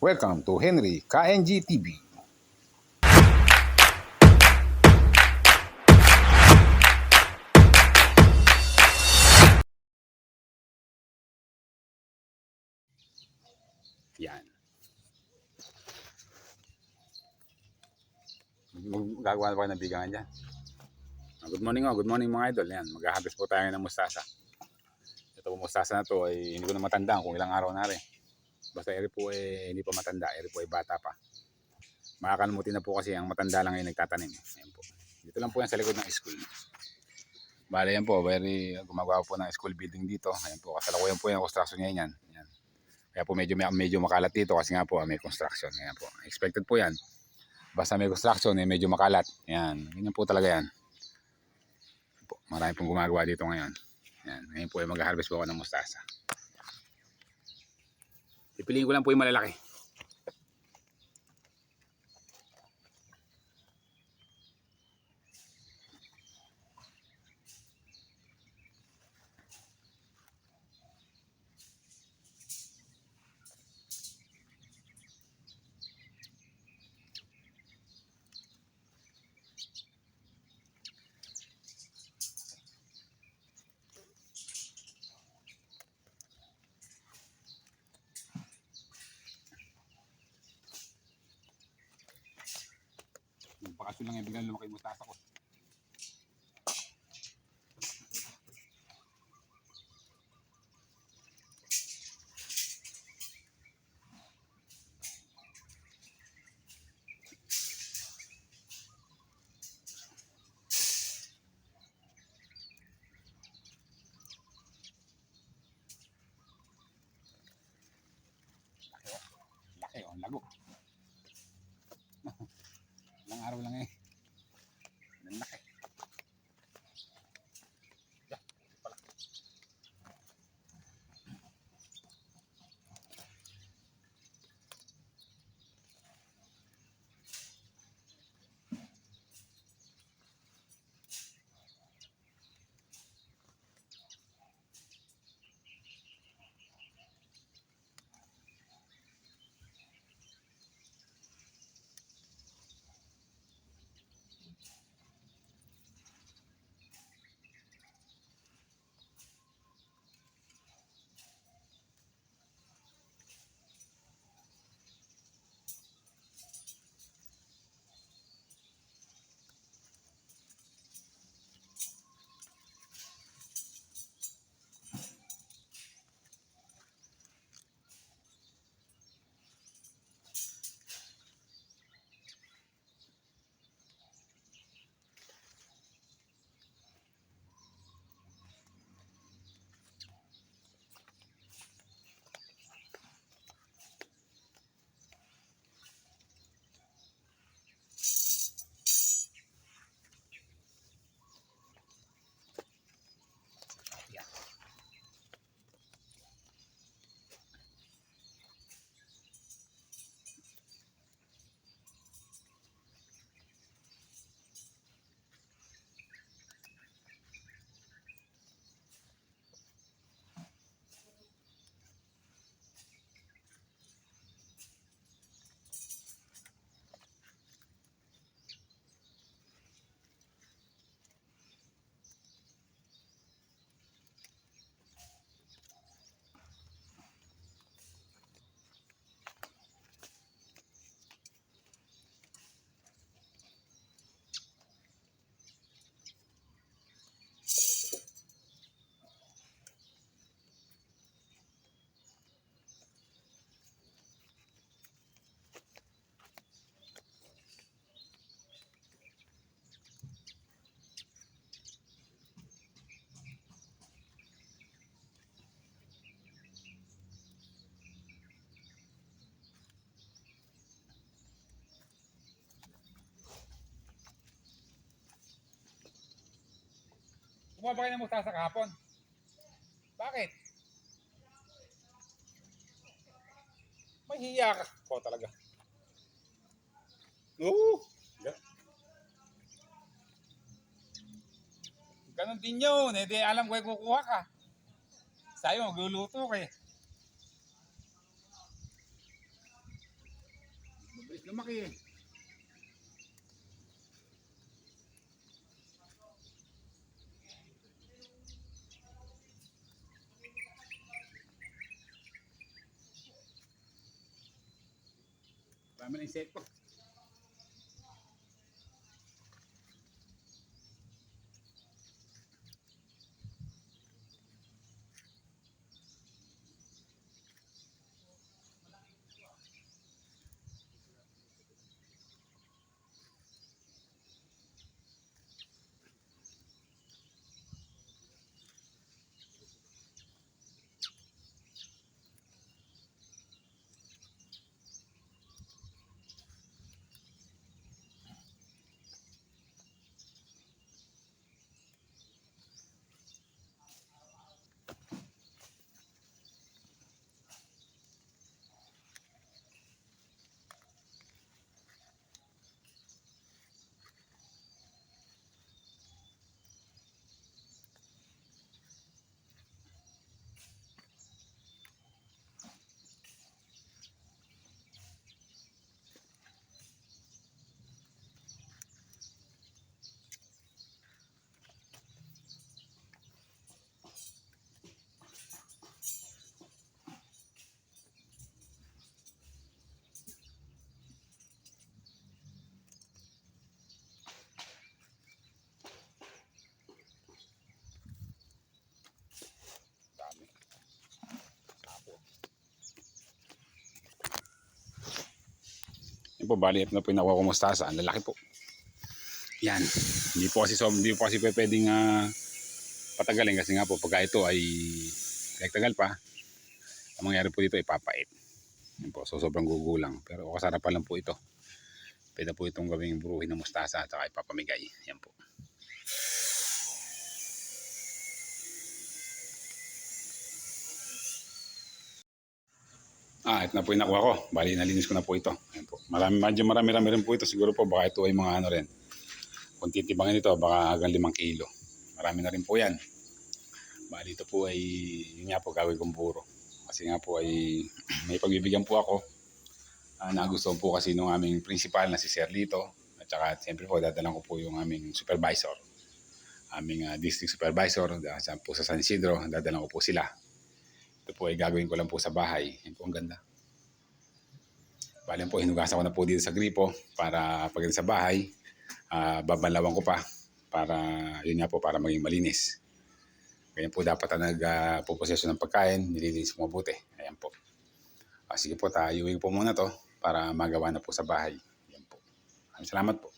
Welcome to Henry KNG TV. Yan. Gagawa na ba ng bigangan dyan? Ah, Good morning oh, good morning mga idol. Yan, mag-harvest po tayo ng mustasa. Ito po mustasa na to ay hindi ko na matandaan kung ilang araw na rin. Basta eri po eh, hindi pa matanda, eri po ay bata pa. Makakalimutin na po kasi ang matanda lang ay nagtatanim. Ayan po. Dito lang po yan sa likod ng school. Bale yan po, very gumagawa po ng school building dito. Ayan po, kasalukuyan po yung construction ngayon yan. Ayan. Kaya po medyo, medyo makalat dito kasi nga po may construction. Ayan po. Expected po yan. Basta may construction, eh, medyo makalat. Ayan. Ganyan po talaga yan. Po. Marami pong gumagawa dito ngayon. Ayan. Ngayon po ay mag-harvest po ako ng mustasa. Pipiliin ko lang po yung malalaki. Magpakasyon lang yung biglang lumaki yung mustasa ko. Laki oh, lago. Ilang araw lang eh. Kumuha ba kayo ng mustasa kahapon? Bakit? May hiya ka. Ko talaga. Oo. Ga- Ganon din yun. Eh, alam ko ay kukuha ka. Sayo, magluluto ka eh. Lumaki eh. and na said. Po, bali ito na po yung nakuha ko. Ang lalaki po. Yan. Hindi po kasi, so, hindi po kasi pwedeng ah, patagalin kasi nga po pagka ito ay tagal pa, ang mangyari po dito ay papait. Yan po, so sobrang gugulang. Pero kasarapan lang po ito. Pwede po itong gawing buruhin ng mustasa at saka ipapamigay. Yan po. Ah, ito na po yung nakuha ko. Bali, nalinis ko na po ito. Ayan po. Marami, medyo marami-rami rin po ito. Siguro po baka ito ay mga ano rin. Kung titibangin ito, baka hanggang limang kilo. Marami na rin po yan. Bali, ito po ay, yun nga po, gawin kong puro. Kasi nga po ay, may pagbibigyan po ako. Ah, nagustuhan po kasi nung aming principal na si Sir Lito. At saka, siyempre po, dadalang ko po yung aming supervisor. Aming ah, district supervisor, ah, sa, po sa San Isidro, dadalang ko po sila. Ito po ay gagawin ko lang po sa bahay. Yan po ang ganda. Bali po, hinugasan ko na po dito sa gripo para pag sa bahay, ah babalawan ko pa para yun nga po para maging malinis. Ganyan po dapat ang nagpuproseso ng pagkain, nililinis mo mabuti. Ayan po. Ah, sige po, tayuin po muna to para magawa na po sa bahay. Ayan po. Salamat po.